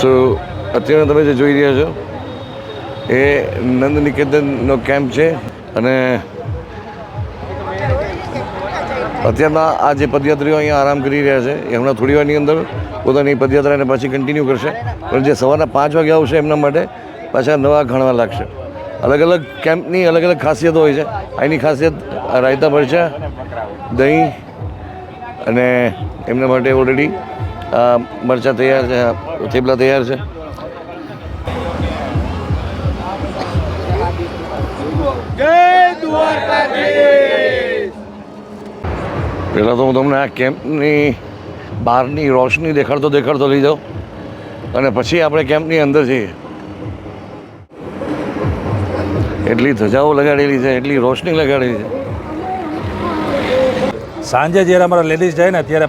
સો અત્યારે તમે જે જોઈ રહ્યા છો, એ નંદ નિકેતનનો કેમ્પ છે અને અત્યારના આ જે પદયાત્રીઓ અહીંયા આરામ કરી રહ્યા છે, એ હમણાં થોડી વારની અંદર પોતાની પદયાત્રાને પાછી કન્ટિન્યુ કરશે. પણ જે સવારના પાંચ વાગે આવશે એમના માટે પાછા નવા ઘણવા લાગશે. અલગ અલગ કેમ્પની અલગ અલગ ખાસિયતો હોય છે. અહીંની ખાસિયત રાયતા મરચા, દહીં અને એમના માટે ઓલરેડી મરચાં તૈયાર છે થેપલા તૈયાર છે. પહેલાં તો હું તમને આ કેમ્પની બહારની રોશની દેખાડતો દેખાડતો લઈ જાઉં અને પછી આપણે કેમ્પની અંદર જઈએ. એટલી ધજાઓ લગાડેલી છે, એટલી રોશની લગાડેલી છે. સાંજે જ્યારે અમારા લેડીઝ જાય ને ત્યારે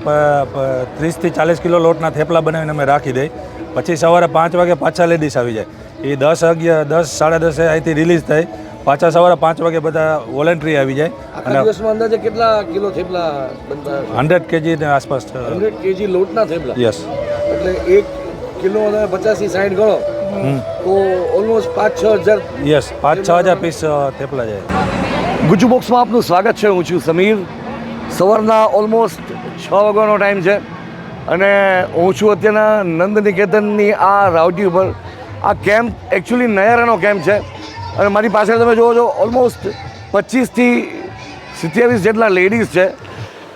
ત્રીસથી ચાલીસ કિલો લોટના થેપલા બનાવીને અમે રાખી દઈ. પછી સવારે પાંચ વાગે પાછા લેડીઝ આવી જાય. એ દસ અગિયાર દસ સાડા દસે અહીંથી રિલીઝ થાય પાછા સવારે પાંચ વાગે બધા વોલેન્ટ્રી આવી જાય. અને દિવસમાં અંદાજે કેટલા કિલો થેપલા બનતા હંડ્રેડ કેજી આસપાસ હંડ્રેડ કેજી લોટના થેપલા? યસ એટલે એક કિલો અને પચાસથી સાઠ ગણો. તો ઓલમોસ્ટ પાંચ છ હજાર યસ પાંચ છ હજાર પીસ થેપલા જાય. ગુજુ બોક્સમાં આપનું સ્વાગત છે. હું છું સમીર. સવારના ઓલમોસ્ટ છ વાગ્યાનો ટાઈમ છે. અને હું છું અત્યારના નંદ નિકેતનની આ રાવટી ઉપર. આ કેમ્પ એકચ્યુઅલી નયારાનો કેમ્પ છે. અને મારી પાછળ તમે જુઓ છો ઓલમોસ્ટ પચીસથી સિત્યાવીસ જેટલા લેડીઝ છે.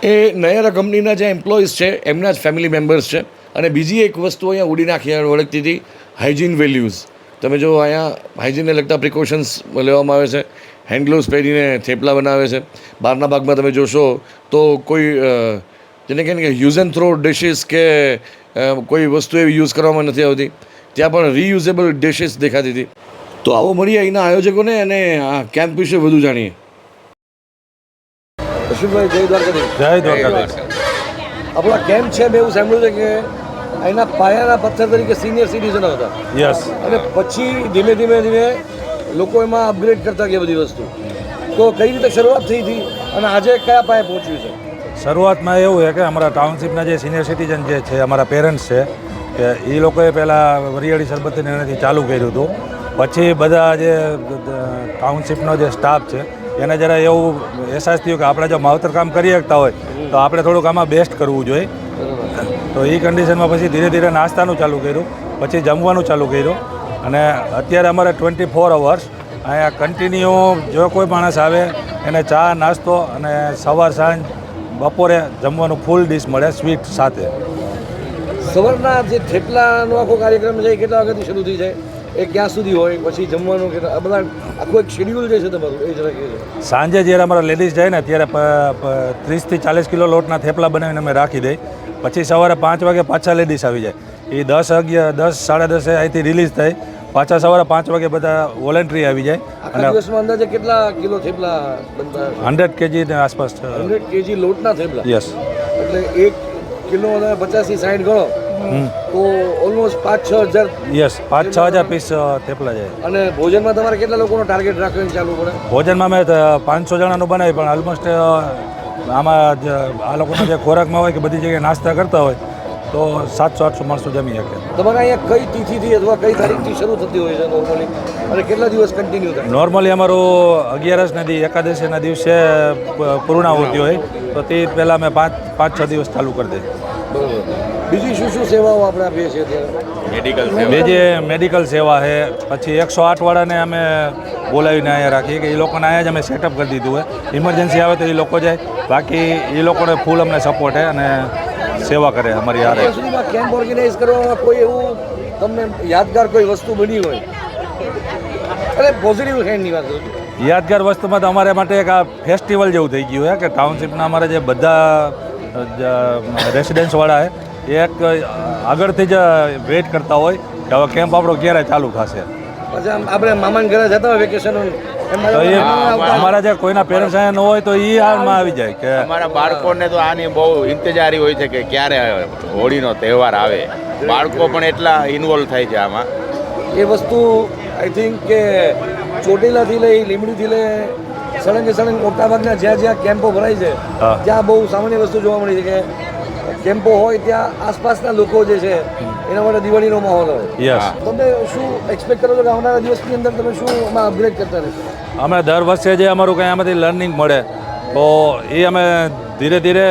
એ નયારા કંપનીના જે એમ્પ્લોઈઝ છે, એમના જ ફેમિલી મેમ્બર્સ છે. અને બીજી એક વસ્તુ અહીંયા ઉડી નાખી ઓળખતી હતી હાઇજીન વેલ્યુઝ તમે જો અહીંયા હાઇજીનને લગતા પ્રિકોશન્સ લેવામાં આવે છે. હેન્ડ ગ્લોવ્સ પહેરીને થેપલા બનાવે છે. બહારના ભાગમાં તમે જોશો તો કોઈ જેને કહે કે યુઝ એન્ડ થ્રો ડિશિસ કે કોઈ વસ્તુ એવી યુઝ કરવામાં નથી આવતી. ત્યાં પણ રીયુઝેબલ ડિશિસ દેખાતી હતી. તો આવો મળીએ અહીંના આયોજકોને અને આ કેમ્પ વિશે વધુ જાણીએ. અશ્વિનભાઈ જય દ્વારકાધીશ. જય દ્વારકાધીશ. આપણો કેમ્પ છે મેં એવું સાંભળ્યું છે કે અહીંના પાયાના પથ્થર તરીકે સિનિયર સિટીઝનો હતા. યસ અને પછી ધીમે ધીમે ધીમે લોકો એમાં અપગ્રેડ કરતા ગયા બધી વસ્તુ. તો કઈ રીતે શરૂઆત થઈ હતી અને આજે કયા પાયે પહોંચ્યું છે? શરૂઆતમાં એવું છે કે અમારા ટાઉનશીપના જે સિનિયર સિટીઝન જે છે અમારા પેરેન્ટ્સ છે કે એ લોકોએ પહેલાં વરિયાળી શરબતની એનાથી ચાલુ કર્યું હતું. પછી બધા જે ટાઉનશીપનો જે સ્ટાફ છે એને જરા એવું અહેસાસ થયું કે આપણે જો માવતર કામ કરી શકતા હોય તો આપણે થોડુંક આમાં બેસ્ટ કરવું જોઈએ. તો એ કન્ડિશનમાં પછી ધીરે ધીરે નાસ્તાનું ચાલુ કર્યું પછી જમવાનું ચાલુ કર્યું. અને અત્યારે અમારે ટ્વેન્ટી ફોર અવર્સ અહીંયા કન્ટિન્યુ જો કોઈ માણસ આવે એને ચા નાસ્તો અને સવાર સાંજ બપોરે જમવાનું ફૂલ ડીશ મળે સ્વીટ સાથે. સવારના જે થેપલાનો આખો કાર્યક્રમ છે એ કેટલા વાગ્યાથી શરૂ થઈ જાય? એ ક્યાં સુધી હોય? પછી જમવાનું કેટલા બધા આખું એક શેડ્યુલ જે છે તમારું એ જરા સાંજે જ્યારે અમારા લેડીઝ જાય ને ત્યારે ત્રીસથી ચાલીસ કિલો લોટના થેપલા બનાવીને અમે રાખી દઈ. પછી સવારે પાંચ વાગે પાછા લેડીઝ આવી જાય. એ દસ અગિયાર દસ સાડા દસે અહીંથી રિલીઝ થાય પાછા સવારે પાંચ વાગે બધા વોલેન્ટરી આવી જાય. અને દિવસમાં અંદાજે કેટલા કિલો થેપલા બનતા હંડ્રેડ કેજી આસપાસ હંડ્રેડ કેજી લોટના થેપલા? યસ એટલે એક કિલો અને પચાસથી સાઠ ગણો. તો ઓલમોસ્ટ પાંચ છ હજાર યસ પાંચ છ હજાર પીસ થેપલા જાય. અને ભોજનમાં તમારે કેટલા લોકોનો ટાર્ગેટ રાખવાનું ચાલુ પડે? ભોજનમાં મેં પાંચસો જણાનું બનાવી પણ ઓલમોસ્ટ આમાં આ લોકોનો જે ખોરાકમાં હોય કે બધી જગ્યાએ નાસ્તા કરતા હોય તો સાતસો આઠસો માણસો જમી શકે. તમારે અહીંયા કઈ તિથિથી અથવા કઈ તારીખથી શરૂ થતી હોય છે નોર્મલી અને કેટલા દિવસ કન્ટિન્યુ થાય? નોર્મલી અમારું અગિયારસના નદી એકાદશીના દિવસે પ- પૂર્ણાહુતિ હોય તો તે પહેલાં અમે પાંચ પાંચ છ દિવસ ચાલુ કરી દઈએ. બરોબર. બીજી શું શું સેવાઓ આપણે આપીએ છીએ મેડિકલ બીજી મેડિકલ સેવા છે પછી એકસો આઠવાળાને અમે બોલાવીને અહીંયા રાખીએ કે એ લોકોને અહીંયા જ અમે સેટઅપ કરી દીધું હોય. ઇમરજન્સી આવે તો એ લોકો જાય. બાકી એ લોકોને ફૂલ અમને સપોર્ટ છે અને સેવા કરે અમારી સુધીમાં કેમ્પ ઓર્ગેનાઇઝ કરવામાં કોઈ એવું તમને યાદગાર કોઈ વસ્તુ બની હોય? અરે પોઝિટિવ હેન્ડની વાત કરું યાદગાર વસ્તુમાં તો અમારે માટે એક આ ફેસ્ટિવલ જેવું થઈ ગયું છે કે ટાઉનશીપના અમારા જે બધા રેસિડેન્સવાળા છે એ એક આગળથી જ વેઇટ કરતા હોય કે હવે કેમ્પ આપણો ક્યારે ચાલુ થશે? પછી આપણે મામાના ઘરે જતા હોય વેકેશન તો એ અમારા જે કોઈના પેરેન્ટ્સ અહીંયા ન હોય તો એ હાલમાં આવી જાય કે અમારા બાળકોને તો આની બહુ ઇંતજારી હોય છે કે ક્યારે હોળીનો તહેવાર આવે. બાળકો પણ એટલા ઇન્વોલ્વ થાય છે આમાં. એ વસ્તુ આઈ થિંક કે ચોટીલાથી લઈ લીમડીથી લઈ સળંગે સળંગ મોટાભાગના જ્યાં જ્યાં કેમ્પો ભરાય છે ત્યાં બહુ સામાન્ય વસ્તુ જોવા મળી છે કે કેમ્પો હોય ત્યાં આસપાસના લોકો જે છે એના માટે દિવાળીનો માહોલ હોય. યસ તમે શું એક્સપેક્ટ કરો છો કે આવનારા દિવસની અંદર તમે શું એમાં અપગ્રેડ કરતા રહેશો? અમે દર વર્ષે જે અમારું કંઈ આમાંથી લર્નિંગ મળે તો એ અમે ધીરે ધીરે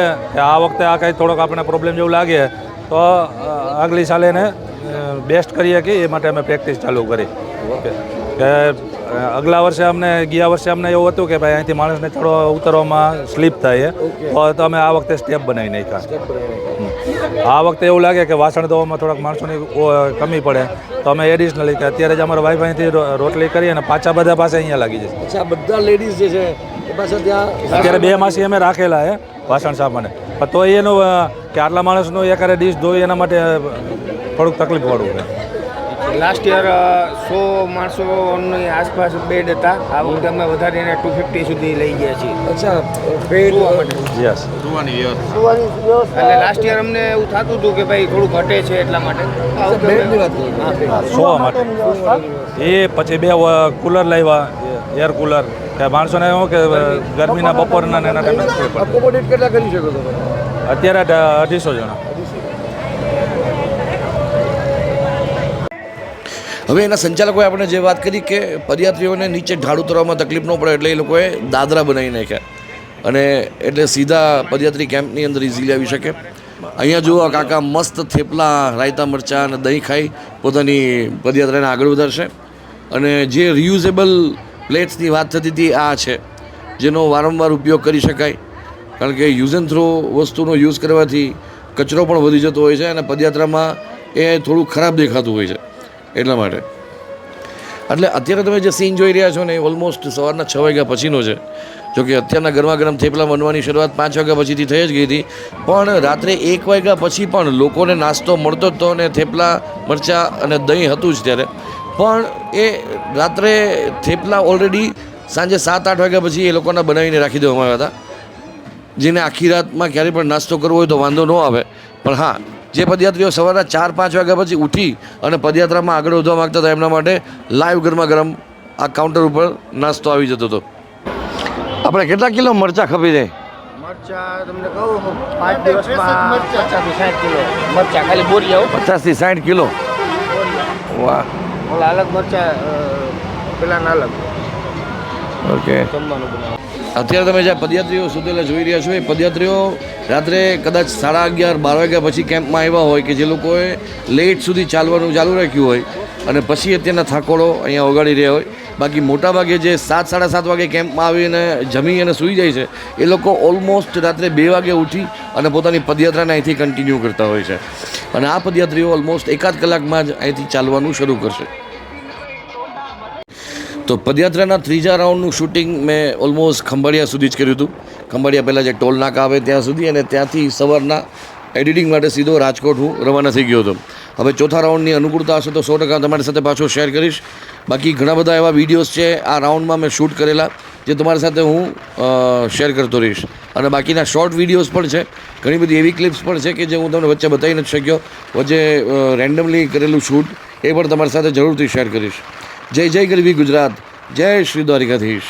આ વખતે આ કંઈ થોડોક આપણને પ્રોબ્લેમ જેવું લાગે તો આગલી સાલે એને બેસ્ટ કરીએ કે એ માટે અમે પ્રેક્ટિસ ચાલુ કરી. કે કે, અગલા વર્ષે અમને ગયા વર્ષે અમને એવું હતું કે ભાઈ અહીંથી માણસને ચડવા ઉતરવામાં સ્લીપ થાય છે. તો અમે આ વખતે સ્ટેપ બનાવી નાખ્યા. આ વખતે એવું લાગે કે વાસણ ધોવામાં થોડાક માણસોની કમી પડે. તો અમે એડિશનલી કે અત્યારે જ અમારા વાઈફ અહીંથી રોટલી કરી અને પાછા બધા પાસે અહીંયા લાગી જશે. અચ્છા બધા લેડીઝ જે છે પાછા અત્યારે બે માસી અમે રાખેલા છે વાસણ સામાને. પણ તો એનું કે આટલા માણસનું એકારે ડીશ ધોઈ એના માટે થોડુંક તકલીફ પડવું છે. લાસ્ટ યર સો માણસોની આસપાસ બેડ હતા. આ વખતે અમે વધારીને ટુ ફિફ્ટી સુધી લઈ ગયા છીએ. અચ્છા બેડ યસ જોવાની વ્યવસ્થા. એટલે લાસ્ટ યર અમને એવું થતું હતું કે ભાઈ થોડું ઘટે છે એટલા માટે. સોવા માટે. એ પછી બે કુલર લાવ્યા એર કુલર કે માણસોને એવું કે ગરમીના બપોરના ને એના ટાઈમે અકોમોડેટ કેટલા કરી શકો અત્યારે અઢીસો જણા. હવે એના સંચાલકોએ આપણે જે વાત કરી કે પદયાત્રીઓને નીચે ઢાળ ઉતરવામાં તકલીફ ન પડે એટલે એ લોકોએ દાદરા બનાવી નાખ્યા. અને એટલે સીધા પદયાત્રી કેમ્પની અંદર ઇઝીલી આવી શકે. અહીંયા જુઓ કાકા મસ્ત થેપલા, રાયતા મરચાં અને દહીં ખાઈ પોતાની પદયાત્રાને આગળ વધારશે. અને જે રિયુઝેબલ પ્લેટ્સની વાત થતી હતી, આ છે. જેનો વારંવાર ઉપયોગ કરી શકાય. કારણ કે યુઝ એન્ડ થ્રો વસ્તુનો યુઝ કરવાથી કચરો પણ વધી જતો હોય છે અને પદયાત્રામાં એ થોડું ખરાબ દેખાતું હોય છે. એટલા માટે. એટલે અત્યારે તમે જે સીન જોઈ રહ્યા છો ને એ ઓલમોસ્ટ સવારના છ વાગ્યા પછીનો છે. જો કે અત્યારના ગરમા ગરમ થેપલા બનવાની શરૂઆત પાંચ વાગ્યા પછીથી થઈ જ ગઈ હતી. પણ રાત્રે એક વાગ્યા પછી પણ લોકોને નાસ્તો મળતો જ હતો અને થેપલા, મરચાં અને દહીં હતું જ ત્યારે. પણ એ રાત્રે થેપલા ઓલરેડી સાંજે સાત, આઠ વાગ્યા પછી એ લોકોના બનાવીને રાખી દેવામાં આવ્યા હતા. જેને આખી રાતમાં ક્યારેય પણ નાસ્તો કરવો હોય તો વાંધો ન આવે. પણ હા જે પદયાત્રીઓ સવારના ચાર પાંચ વાગ્યા પછી ઉઠી અને પદયાત્રામાં આગળ વધવા માગતા હતા એમના માટે લાઈવ ગરમા ગરમ આ કાઉન્ટર ઉપર નાસ્તો આવી જતો હતો. આપણે કેટલા કિલો મરચાં ખપી દે મરચા તમને કહું પાંચ દિવસમાં પચાસથી સાઠ કિલો. મરચા ખાલી બોરિયા હો. પચાસથી સાઠ કિલો? વાહ. અલગ મરચા પેલાના અલગ. ઓકે. જમવાનું અત્યારે તમે જે પદયાત્રીઓ સુધેલા જોઈ રહ્યા છો, એ પદયાત્રીઓ રાત્રે કદાચ સાડા અગિયાર, બાર વાગ્યા પછી કેમ્પમાં આવ્યા હોય કે જે લોકોએ લેટ સુધી ચાલવાનું ચાલુ રાખ્યું હોય અને પછી અત્યારના થાકોડો અહીંયા ઓગાળી રહ્યા હોય. બાકી મોટાભાગે જે સાત, સાડા સાત વાગે કેમ્પમાં આવીને જમી અને સૂઈ જાય છે, એ લોકો ઓલમોસ્ટ રાત્રે બે વાગે ઉઠી અને પોતાની પદયાત્રાને અહીંથી કન્ટિન્યુ કરતા હોય છે. અને આ પદયાત્રીઓ ઓલમોસ્ટ એકાદ કલાકમાં જ અહીંથી ચાલવાનું શરૂ કરશે. તો પદયાત્રાના ત્રીજા રાઉન્ડનું શૂટિંગ મેં ઓલમોસ્ટ ખંભાળિયા સુધી જ કર્યું હતું. ખંભાળિયા પહેલાં જે ટોલ નાકા આવે ત્યાં સુધી અને ત્યાંથી સવારના એડિટિંગ માટે સીધો રાજકોટ હું રવાના થઈ ગયો હતો. હવે ચોથા રાઉન્ડની અનુકૂળતા હશે તો સો ટકા તમારી સાથે પાછો શેર કરીશ. બાકી ઘણા બધા એવા વિડીયોઝ છે આ રાઉન્ડમાં મેં શૂટ કરેલા જે તમારી સાથે હું શેર કરતો રહીશ. અને બાકીના શોર્ટ વિડીયોઝ પણ છે. ઘણી બધી એવી ક્લિપ્સ પણ છે કે જે હું તમને વચ્ચે બતાવી નથી શક્યો. વચ્ચે રેન્ડમલી કરેલું શૂટ એ પણ તમારી સાથે જરૂરથી શેર કરીશ. જય જય ગરવી ગુજરાત. જય શ્રી દ્વારિકાધીશ.